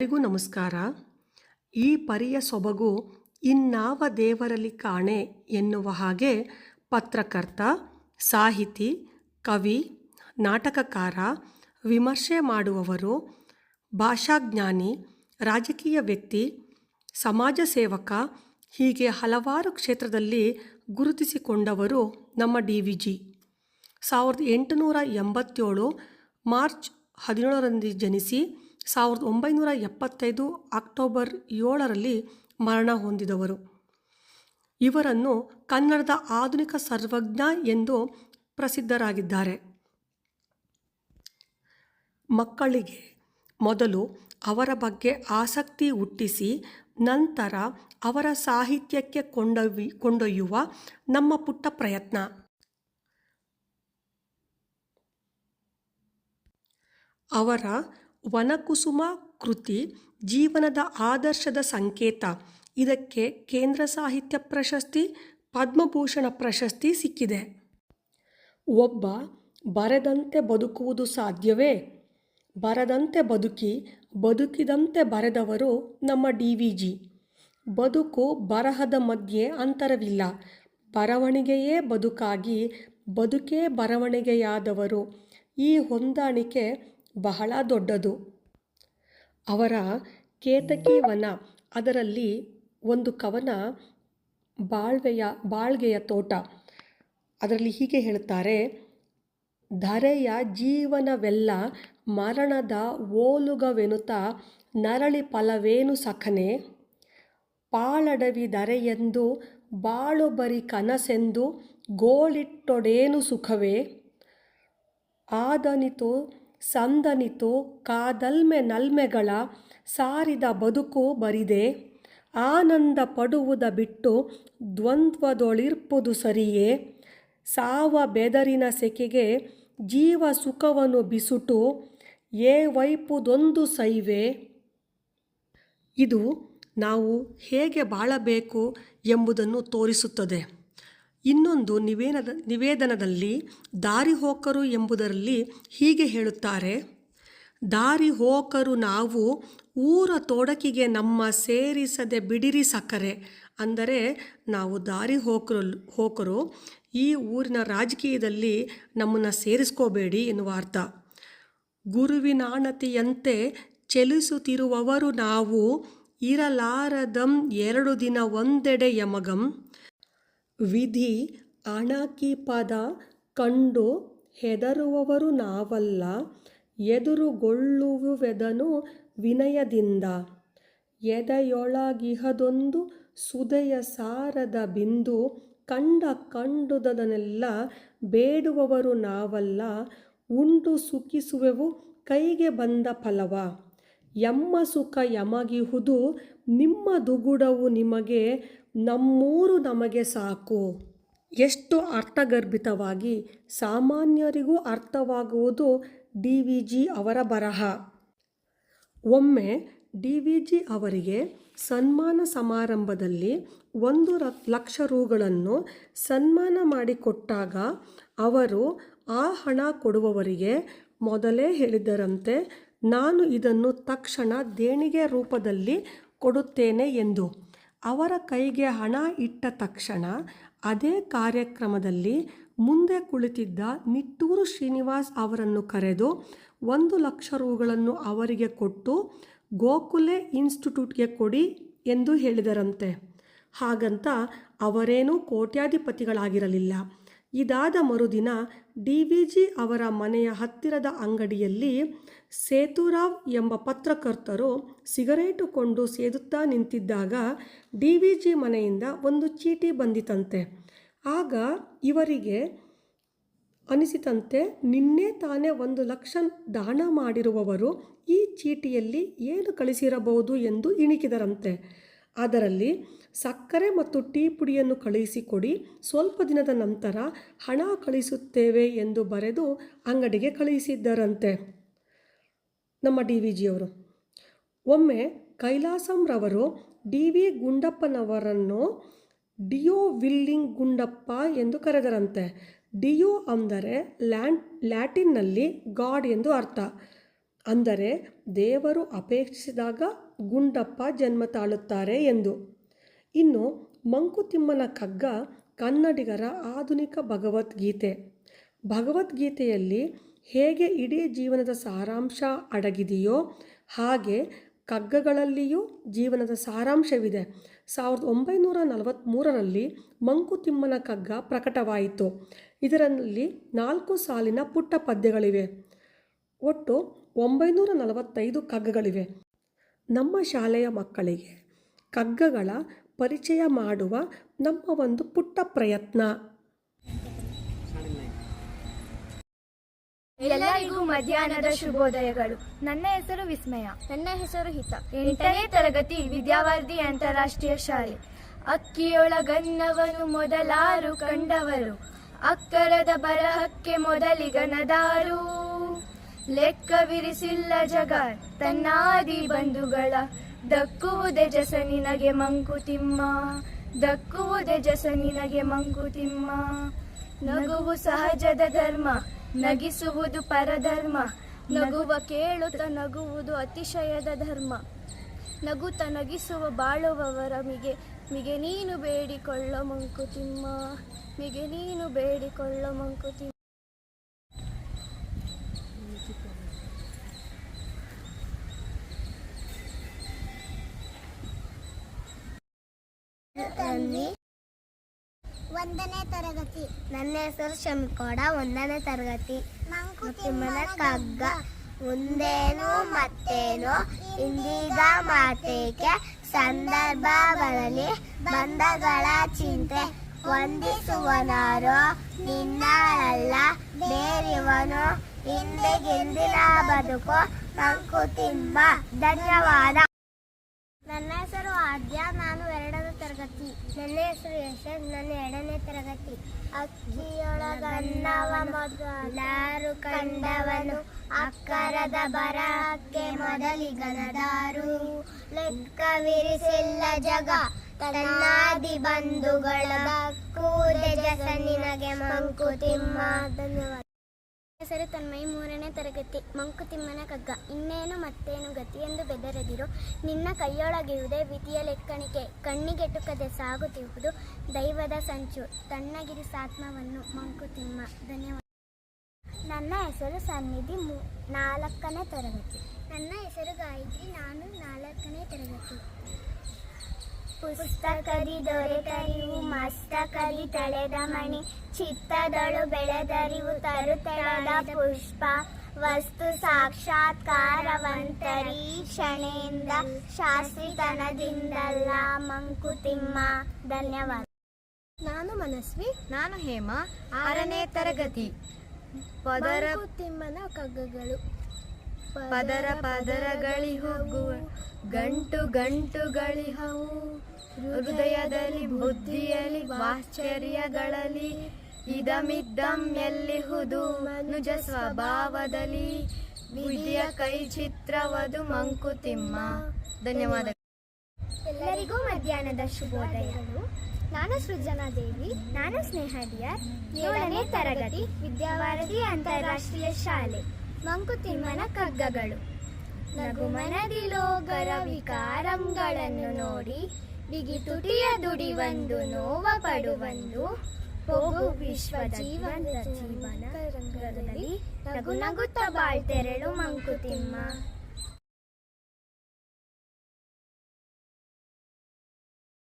ಎಲ್ಲರಿಗೂ ನಮಸ್ಕಾರ. ಈ ಪರಿಯ ಸೊಬಗು ಇನ್ನಾವ ದೇವರಲ್ಲಿ ಕಾಣೆ ಎನ್ನುವ ಹಾಗೆ ಪತ್ರಕರ್ತ, ಸಾಹಿತಿ, ಕವಿ, ನಾಟಕಕಾರ, ವಿಮರ್ಶೆ ಮಾಡುವವರು, ಭಾಷಾಜ್ಞಾನಿ, ರಾಜಕೀಯ ವ್ಯಕ್ತಿ, ಸಮಾಜ ಸೇವಕ, ಹೀಗೆ ಹಲವಾರು ಕ್ಷೇತ್ರದಲ್ಲಿ ಗುರುತಿಸಿಕೊಂಡವರು ನಮ್ಮ ಡಿ ವಿ ಜಿ. ಸಾವಿರದ ಎಂಟುನೂರ ಎಂಬತ್ತೇಳು ಮಾರ್ಚ್ ಹದಿನೇಳರಂದು ಜನಿಸಿ ಸಾವಿರದ ಒಂಬೈನೂರ ಎಪ್ಪತ್ತೈದು ಅಕ್ಟೋಬರ್ ಏಳರಲ್ಲಿ ಮರಣ ಹೊಂದಿದವರು. ಇವರನ್ನು ಕನ್ನಡದ ಆಧುನಿಕ ಸರ್ವಜ್ಞ ಎಂದು ಪ್ರಸಿದ್ಧರಾಗಿದ್ದಾರೆ. ಮಕ್ಕಳಿಗೆ ಮೊದಲು ಅವರ ಬಗ್ಗೆ ಆಸಕ್ತಿ ಹುಟ್ಟಿಸಿ ನಂತರ ಅವರ ಸಾಹಿತ್ಯಕ್ಕೆ ಕೊಂಡೊಯ್ ಕೊಂಡೊಯ್ಯುವ ನಮ್ಮ ಪುಟ್ಟ ಪ್ರಯತ್ನ. ಅವರ ವನಕುಸುಮ ಕೃತಿ ಜೀವನದ ಆದರ್ಶದ ಸಂಕೇತ. ಇದಕ್ಕೆ ಕೇಂದ್ರ ಸಾಹಿತ್ಯ ಪ್ರಶಸ್ತಿ, ಪದ್ಮಭೂಷಣ ಪ್ರಶಸ್ತಿ ಸಿಕ್ಕಿದೆ. ಒಬ್ಬ ಬರೆದಂತೆ ಬದುಕುವುದು ಸಾಧ್ಯವೇ? ಬರದಂತೆ ಬದುಕಿ, ಬದುಕಿದಂತೆ ಬರೆದವರು ನಮ್ಮ ಡಿ ವಿ ಜಿ. ಬದುಕು ಬರಹದ ಮಧ್ಯೆ ಅಂತರವಿಲ್ಲ. ಬರವಣಿಗೆಯೇ ಬದುಕಾಗಿ, ಬದುಕೇ ಬರವಣಿಗೆಯಾದವರು. ಈ ಹೊಂದಾಣಿಕೆ ಬಹಳ ದೊಡ್ಡದು. ಅವರ ಕೇತಕಿ ವನ, ಅದರಲ್ಲಿ ಒಂದು ಕವನ ಬಾಳ್ವೆಯ, ಬಾಳ್ಗೆಯ ತೋಟ. ಅದರಲ್ಲಿ ಹೀಗೆ ಹೇಳುತ್ತಾರೆ, ಧರೆಯ ಜೀವನವೆಲ್ಲ ಮರಣದ ಓಲುಗವೆನುತ ನರಳಿ ಫಲವೇನು ಸಖನೆ? ಪಾಳಡವಿ ಧರೆಯೆಂದು ಬಾಳು ಬರಿ ಕನಸೆಂದು ಗೋಳಿಟ್ಟೊಡೇನು ಸುಖವೇ? ಆದನಿತು ಸಂದನಿತು ಕಾದಲ್ಮೆ ನಲ್ಮೆಗಳ ಸಾರಿದ ಬದುಕು ಬರಿದೆ. ಆನಂದ ಪಡುವುದ ಬಿಟ್ಟು ದ್ವಂದ್ವದೊಳಿರ್ಪುದು ಸರಿಯೇ. ಸಾವ ಬೆದರಿನ ಸೆಕೆಗೆ ಜೀವ ಸುಖವನ್ನು ಬಿಸುಟು, ಏ ವೈಪುದೊಂದು ಸೈವೆ. ಇದು ನಾವು ಹೇಗೆ ಬಾಳಬೇಕು ಎಂಬುದನ್ನು ತೋರಿಸುತ್ತದೆ. ಇನ್ನೊಂದು ನಿವೇದ ನಿವೇದನದಲ್ಲಿ ದಾರಿಹೋಕರು ಎಂಬುದರಲ್ಲಿ ಹೀಗೆ ಹೇಳುತ್ತಾರೆ. ದಾರಿ ಹೋಕರು ನಾವು ಊರ ತೋಡಕಿಗೆ ನಮ್ಮ ಸೇರಿಸದೆ ಬಿಡಿರಿ ಸಕ್ಕರೆ. ಅಂದರೆ ನಾವು ದಾರಿ ಹೋಕರು ಹೋಕರು ಈ ಊರಿನ ರಾಜಕೀಯದಲ್ಲಿ ನಮ್ಮನ್ನು ಸೇರಿಸ್ಕೋಬೇಡಿ ಎನ್ನುವ ಅರ್ಥ. ಗುರುವಿನಾಣತಿಯಂತೆ ಚಲಿಸುತ್ತಿರುವವರು ನಾವು ಇರಲಾರದಂ ಎರಡು ದಿನ ಒಂದೆಡೆ ಯಮಗಂ. ವಿಧಿ ಅಣಕಿ ಪದ ಕಂಡು ಹೆದರುವವರು ನಾವಲ್ಲ, ಎದುರುಗೊಳ್ಳುವೆದನು ವಿನಯದಿಂದ. ಎದೆಯೊಳಗಿಹದೊಂದು ಸುದೆಯ ಸಾರದ ಬಿಂದು ಕಂಡ ಕಂಡುದನೆಲ್ಲ ಬೇಡುವವರು ನಾವಲ್ಲ ಉಂಡು ಸುಖಿಸುವೆವು ಕೈಗೆ ಬಂದ ಫಲವ. ಯಮ್ಮ ಸುಖ ಯಮಗಿಹುದು, ನಿಮ್ಮ ದುಗುಡವು ನಿಮಗೆ ನಮ್ಮೂರು ನಮಗೆ ಸಾಕು. ಎಷ್ಟು ಅರ್ಥಗರ್ಭಿತವಾಗಿ ಸಾಮಾನ್ಯರಿಗೂ ಅರ್ಥವಾಗುವುದು ಡಿ ವಿ ಜಿ ಅವರ ಬರಹ. ಒಮ್ಮೆ ಡಿ ವಿ ಜಿ ಅವರಿಗೆ ಸನ್ಮಾನ ಸಮಾರಂಭದಲ್ಲಿ ಒಂದು ಲಕ್ಷ ರೂಗಳನ್ನು ಸನ್ಮಾನ ಮಾಡಿಕೊಟ್ಟಾಗ ಅವರು ಆ ಹಣ ಕೊಡುವವರಿಗೆ ಮೊದಲೇ ಹೇಳಿದರಂತೆ, ನಾನು ಇದನ್ನು ತಕ್ಷಣ ದೇಣಿಗೆ ರೂಪದಲ್ಲಿ ಕೊಡುತ್ತೇನೆ ಎಂದು. ಅವರ ಕೈಗೆ ಹಣ ಇಟ್ಟ ತಕ್ಷಣ ಅದೇ ಕಾರ್ಯಕ್ರಮದಲ್ಲಿ ಮುಂದೆ ಕುಳಿತಿದ್ದ ನಿಟ್ಟೂರು ಶ್ರೀನಿವಾಸ್ ಅವರನ್ನು ಕರೆದು ಒಂದು ಲಕ್ಷ ರೂಗಳನ್ನು ಅವರಿಗೆ ಕೊಟ್ಟು ಗೋಕುಲೆ ಇನ್ಸ್ಟಿಟ್ಯೂಟ್ಗೆ ಕೊಡಿ ಎಂದು ಹೇಳಿದರಂತೆ. ಹಾಗಂತ ಅವರೇನೂ ಕೋಟ್ಯಾಧಿಪತಿಗಳಾಗಿರಲಿಲ್ಲ. ಇದಾದ ಮರುದಿನ ಡಿ ವಿ ಜಿ ಅವರ ಮನೆಯ ಹತ್ತಿರದ ಅಂಗಡಿಯಲ್ಲಿ ಸೇತುರಾವ್ ಎಂಬ ಪತ್ರಕರ್ತರು ಸಿಗರೇಟು ಕೊಂಡು ಸೇದುತ್ತಾ ನಿಂತಿದ್ದಾಗ ಡಿ ವಿ ಜಿ ಮನೆಯಿಂದ ಒಂದು ಚೀಟಿ ಬಂದಿತಂತೆ. ಆಗ ಇವರಿಗೆ ಅನಿಸಿತಂತೆ, ನಿನ್ನೆ ತಾನೇ ಒಂದು ಲಕ್ಷ ದಾನ ಮಾಡಿರುವವರು ಈ ಚೀಟಿಯಲ್ಲಿ ಏನು ಕಳಿಸಿರಬಹುದು ಎಂದು ಇಣಿಕಿದರಂತೆ. ಅದರಲ್ಲಿ ಸಕ್ಕರೆ ಮತ್ತು ಟೀ ಪುಡಿಯನ್ನು ಕಳುಹಿಸಿಕೊಡಿ, ಸ್ವಲ್ಪ ದಿನದ ನಂತರ ಹಣ ಕಳಿಸುತ್ತೇವೆ ಎಂದು ಬರೆದು ಅಂಗಡಿಗೆ ಕಳುಹಿಸಿದ್ದರಂತೆ. ನಮ್ಮ ಡಿ ವಿ ಜಿಯವರು. ಒಮ್ಮೆ ಕೈಲಾಸಂರವರು ಡಿ ವಿ ಗುಂಡಪ್ಪನವರನ್ನು ಡಿಯೋ ವಿಲ್ಲಿಂಗ್ ಗುಂಡಪ್ಪ ಎಂದು ಕರೆದರಂತೆ. ಡಿಯೋ ಅಂದರೆ ಲ್ಯಾಂಡ್ ಲ್ಯಾಟಿನ್ನಲ್ಲಿ ಗಾಡ್ ಎಂದು ಅರ್ಥ. ಅಂದರೆ ದೇವರು ಅಪೇಕ್ಷಿಸಿದಾಗ ಗುಂಡಪ್ಪ ಜನ್ಮ ತಾಳುತ್ತಾರೆ ಎಂದು. ಇನ್ನು ಮಂಕುತಿಮ್ಮನ ಕಗ್ಗ ಕನ್ನಡಿಗರ ಆಧುನಿಕ ಭಗವದ್ಗೀತೆ. ಭಗವದ್ಗೀತೆಯಲ್ಲಿ ಹೇಗೆ ಇಡೀ ಜೀವನದ ಸಾರಾಂಶ ಅಡಗಿದೆಯೋ ಹಾಗೆ ಕಗ್ಗಗಳಲ್ಲಿಯೂ ಜೀವನದ ಸಾರಾಂಶವಿದೆ. ಸಾವಿರದ ಒಂಬೈನೂರ ನಲವತ್ತ್ಮೂರರಲ್ಲಿ ಮಂಕುತಿಮ್ಮನ ಕಗ್ಗ ಪ್ರಕಟವಾಯಿತು. ಇದರಲ್ಲಿ ನಾಲ್ಕು ಸಾಲಿನ ಪುಟ್ಟ ಪದ್ಯಗಳಿವೆ. ಒಟ್ಟು ಒಂಬೈನೂರ ನಲವತ್ತೈದು ಕಗ್ಗಗಳಿವೆ ನಮ್ಮ ಶಾಲೆಯ ಮಕ್ಕಳಿಗೆ ಕಗ್ಗಗಳ ಪರಿಚಯ ಮಾಡುವ ನಮ್ಮ ಒಂದು ಪುಟ್ಟ ಪ್ರಯತ್ನ. ಎಲ್ಲರಿಗೂ ಮಧ್ಯಾಹ್ನದ ಶುಭೋದಯಗಳು. ನನ್ನ ಹೆಸರು ವಿಸ್ಮಯ. ನನ್ನ ಹೆಸರು ಹಿತ. ಎಂಟನೇ ತರಗತಿ ವಿದ್ಯಾವರ್ಧಿ ಅಂತಾರಾಷ್ಟ್ರೀಯ ಶಾಲೆ. ಅಕ್ಕಿಯೊಳಗನ್ನವನು ಮೊದಲಾರು ಕಂಡವರು. ಅಕ್ಕರದ ಬರಹಕ್ಕೆ ಮೊದಲಿಗನದಾರು. ಲೆಕ್ಕವಿರಿಸಿಲ್ಲ ಜಗ ತನ್ನಾದಿ ಬಂಧುಗಳ. ದಕ್ಕುವುದೇ ಜಸ ನಿನಗೆ ಮಂಕುತಿಮ್ಮ, ದಕ್ಕುವುದೇ ಜಸ ನಿನಗೆ ಮಂಕುತಿಮ್ಮ. ನಗುವು ಸಹಜದ ಧರ್ಮ, ನಗಿಸುವುದು ಪರಧರ್ಮ. ನಗುವ ಕೇಳುತ್ತ ನಗುವುದು ಅತಿಶಯದ ಧರ್ಮ. ನಗುತ್ತ ನಗಿಸುವ ಬಾಳುವವರ ಮಿಗೆ ಮಿಗೆ ನೀನು ಬೇಡಿಕೊಳ್ಳ ಮಂಕುತಿಮ್ಮ, ಮಿಗೆ ನೀನು ಬೇಡಿಕೊಳ್ಳ ಮಂಕುತಿಮ್ಮ. ಒಂದನೇ ತರಗತಿ. ನನ್ನ ಹೆಸರು ಶಮಿಕೋಡ ಒಂದನೇ ತರಗತಿ. ಮಂಕುತಿಮ್ಮನ ಕಗ್ಗ ಮುಂದೇನು ಮತ್ತೇನು ಇಂದೀಗ ಮಾತೇಕೆ ಸಂದರ್ಭ ಬರಲಿ ಬಂಧಗಳ ಚಿಂತೆ ವಂದಿಸುವನಾರೋ ನಿನ್ನಾಳಲ್ಲ ಬೇರಿವನು ಹಿಂದೆಗಿಂದಿನ ಬದುಕು. ಮಂಕುತಿಮ್ಮ ಧನ್ಯವಾದ. ನನ್ನ ಹೆಸರು ಆದ್ಯ ನಾನು ತರಗತಿ. ನನ್ನ ಹೆಸರು ಯಶಸ್ ನನ್ನ ಎರಡನೇ ತರಗತಿ. ಅಕ್ಕಿಯೊಳಗನ್ನವ ಮೊದಲಾರು ಕಂಡವನು. ಅಕ್ಕರದ ಬರಕ್ಕೆ ಮೊದಲಿಗನದಾರು ಲೆಕ್ಕವಿರಿಸಿಲ್ಲ ಜಗ, ತನ್ನಾದಿ ಬಂಧುಗಳ ಕೂದೆ ಜಸ ನಿನಗೆ ಮಂಕುತಿಮ್ಮ ಧನ್ಯವಾದ. ಹೆಸರು ತನ್ಮಯಿ ಮೂರನೇ ತರಗತಿ. ಮಂಕುತಿಮ್ಮನ ಕಗ್ಗ. ಇನ್ನೇನು ಮತ್ತೇನು ಗತಿ ಎಂದು ಬೆದರದಿರು. ನಿನ್ನ ಕೈಯೊಳಗಿರುವುದೇ ವಿಧಿಯ ಲೆಕ್ಕಣಿಕೆ. ಕಣ್ಣಿಗೆಟುಕದೆ ಸಾಗುತ್ತಿರುವುದು ದೈವದ ಸಂಚು. ತಣ್ಣಗಿರಿ ಸಾತ್ಮವನ್ನು ಮಂಕುತಿಮ್ಮ ಧನ್ಯವಾದ. ನನ್ನ ಹೆಸರು ಸನ್ನಿಧಿ ಮೂ, ನಾಲ್ಕನೇ ತರಗತಿ. ನನ್ನ ಹೆಸರು ಗಾಯತ್ರಿ, ನಾನು ನಾಲ್ಕನೇ ತರಗತಿ. ಪುಸ್ತಕದಿ ದೊರೆತರಿವು ಮಸ್ತಕದಿ ತಳೆದ ಮಣಿ ಚಿತ್ತದಳು ಬೆಳೆದರಿವು ತರುತಳದ ಪುಷ್ಪ. ವಸ್ತು ಸಾಕ್ಷಾತ್ಕಾರವಂತರಿ ಕ್ಷಣೆಯಿಂದ ಶಾಸ್ತ್ರಿತನದಿಂದಲ್ಲ ಮಂಕುತಿಮ್ಮ. ಧನ್ಯವಾದ. ನಾನು ಮನಸ್ವಿ ನಾನು ಹೇಮ. ಆರನೇ ತರಗತಿ. ಪದರ ತಿಮ್ಮನ ಕಗ್ಗಗಳು. ಪದರ ಪದರಗಳಿ ಹೋಗುವ, ಗಂಟು ಗಂಟುಗಳಿಹವು ಹೃದಯದಲ್ಲಿ, ಬುದ್ಧಿಯಲ್ಲಿ, ಆಶ್ಚರ್ಯಗಳಲ್ಲಿ, ಇದಮಿದ್ದಂ ಎಲ್ಲಿಹುದು ಮನುಜ ಸ್ವಭಾವದಲ್ಲಿ. ವಿಧಿಯ ಕೈ ಚಿತ್ರವದು ಮಂಕುತಿಮ್ಮ. ಧನ್ಯವಾದ. ಎಲ್ಲರಿಗೂ ಮಧ್ಯಾಹ್ನದ ಶುಭೋದಯಗಳು ನಾನು ಸೃಜನಾ ದೇವಿ, ನಾನು ಸ್ನೇಹದಿಯರ್ ಏಳನೇ ತರಗತಿ ವಿದ್ಯಾವಾರಧಿ ಅಂತಾರಾಷ್ಟ್ರೀಯ ಶಾಲೆ. ಮಂಕುತಿಮ್ಮನ ಕಗ್ಗಗಳು ನಗು ಮನನಿಲೋಗರ ವಿಕಾರಂಗಳನ್ನು ನೋಡಿ, ಬಿಗಿ ತುಟಿಯ ದುಡಿವಂದು ನೋವ ಪಡುವಂದು. ಹೋಗು ವಿಶ್ವ ಜೀವನ. ರಂಗದಲ್ಲಿ ನಗು ನಗುತ್ತ ಬಾಳ್ತೆರಳು ಮಂಕುತಿಮ್ಮ.